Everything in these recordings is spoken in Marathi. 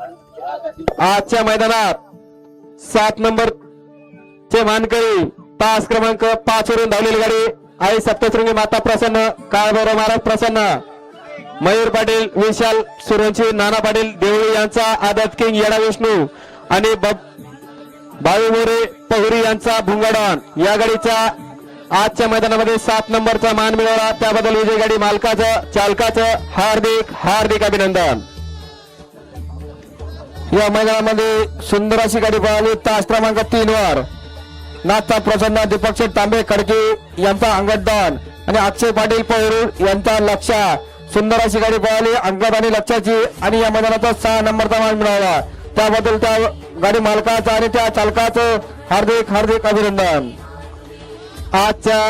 आजच्या मैदानात सात नंबर चे मानकरी तास क्रमांक पाच वरून धावलेली गाडी. आई सप्तशृंगी माता प्रसन्न काळभैरव महाराज प्रसन्न. मयूर पाटील विशाल सुरवंशी नाना पाटील देवळी यांचा आदत किंग येडा विष्णू आणि बब- मोरे पहुरी यांचा भुंगाडॉन. या गाडीचा आजच्या मैदानामध्ये सात नंबरचा मान मिळवला. त्याबद्दल विजय गाडी मालकाचं चालकाचं हार्दिक हार्दिक अभिनंदन. या मैदानामध्ये सुंदर अशी गाडी पळाली. तास क्रमांक तीन वर नाथा प्रसन्न दीपक तांबे खडके यांचा अंगददान आणि अक्षय पाटील पौरूर यांचा लक्ष सुंदर अशी गाडी पळाली. अंगद आणि लक्षाची आणि या मैदानाचा सहा नंबरचा मान मिळाला. त्याबद्दल त्या गाडी मालकाचं आणि त्या चालकाचं हार्दिक हार्दिक अभिनंदन. आजच्या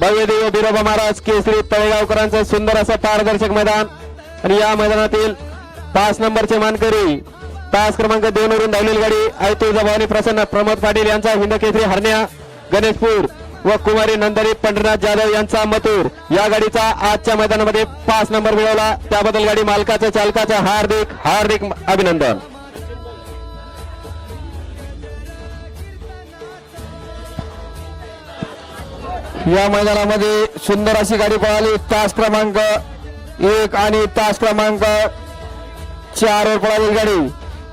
भव्यदेव बिरोबा महाराज केसरी तळेगावकरांचं सुंदर असं पारदर्शक मैदान. आणि या मैदानातील पाच नंबरचे मानकरी तास क्रमांक दोन वरून धावलेली गाडी आई तुळजाभवानी प्रसन्न प्रमोद पाटील यांचा हिंद केसरी हरण्या गणेशपूर व कुमारी नंदरी पंढरनाथ जाधव यांचा मथूर. या गाडीचा आजच्या मैदानामध्ये पाच नंबर मिळवला. त्याबद्दल गाडी मालकाचं चालकाचं हार्दिक हार्दिक अभिनंदन. या मैदानामध्ये सुंदर अशी गाडी पळाली. तास क्रमांक एक आणि तास क्रमांक चार वर पळाली गाडी.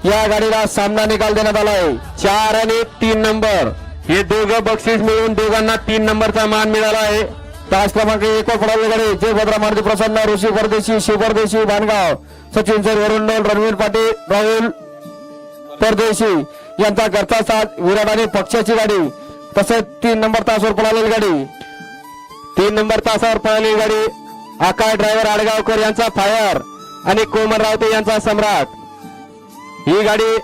या गाडीला सामना निकाल देण्यात आला आहे चार आणि तीन नंबर. हे दोघं बक्षीस मिळून दोघांना तीन नंबरचा मान मिळाला आहे. तास क्रमांक एक गाडी जय भद्रा मारुती प्रसन्न ऋषी परदेशी शिव परदेशी भानगाव. सचिन सर वरुण डोल रणवीर पाटील राहुल परदेशी. यांचा घरचा साथ विराट आणि पक्षाची गाडी. तसेच तीन नंबर तासवर पळालेली गाडी. तीन नंबर तासावर पळालेली गाडी आकाश ड्रायव्हर आडगावकर यांचा फायर आणि कोमल रावते यांचा सम्राट. ही गाडी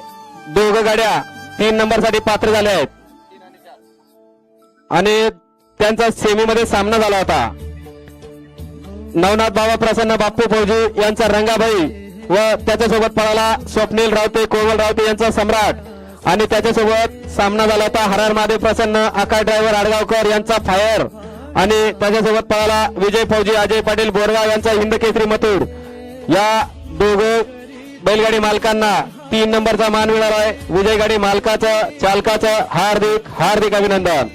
दोघ गाड्या तीन नंबरसाठी पात्र झाल्या आहेत. आणि त्यांचा सेमीमध्ये सामना झाला होता. नवनाथ बाबा प्रसन्न बाप्पू फौजी यांचा रंगाबाई व त्याच्यासोबत पळाला स्वप्नील रावते कोवल रावते यांचा सम्राट. आणि त्याच्यासोबत सामना झाला होता हरार महादेव प्रसन्न आकाश ड्रायव्हर आडगावकर यांचा फायर आणि त्याच्यासोबत पळाला विजय फौजी अजय पाटील बोरगाव यांचा हिंद केसरी मथुर. या दोघं बैलगाडी मालकांना तीन नंबरचा मान मिळाला आहे. विजय गाडी मालकाचं चालकाचं हार्दिक हार्दिक अभिनंदन.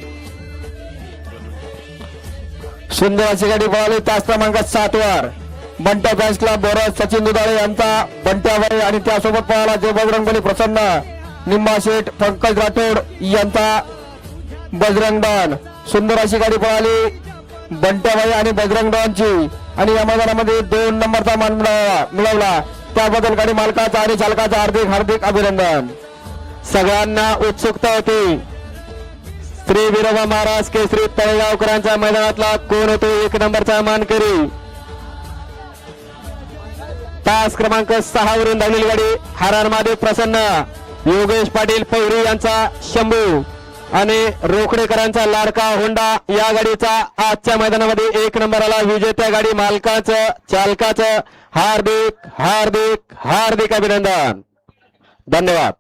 सुंदर अशी गाडी पळाली. तास क्रमांक सात वर बंट्या फॅन्स क्लब बोरस सचिन दुधाळे यांचा बंट्याबाई आणि त्यासोबत पळाला जय बजरंगबली प्रसन्न निंबा शेठ पंकज राठोड यांचा बजरंग डॉन सुंदर अशी गाडी पळाली. बंट्याबाई आणि बजरंग डॉनची आणि या मैदानामध्ये दोन नंबरचा मान मिळवला मिळवला त्याबद्दल गाडी मालकाचा आणि चालकाचं हार्दिक हार्दिक अभिनंदन. सगळ्यांना उत्सुकता होती. श्री विरोबा महाराज केसरी तळेगावकरांच्या मैदानातला कोण होतो? एक नंबरचा मानकरी. तास क्रमांक सहा वरून धावलेली गाडी हरार महादेव प्रसन्न योगेश पाटील पौरी यांचा शंभू आणि रोकडेकरांचा लाडका होंडा या गाडीचा आजच्या मैदानामध्ये एक नंबरला विजेत्या गाडी मालकाचं चालकाचं हार्दिक हार्दिक हार्दिक अभिनंदन. धन्यवाद.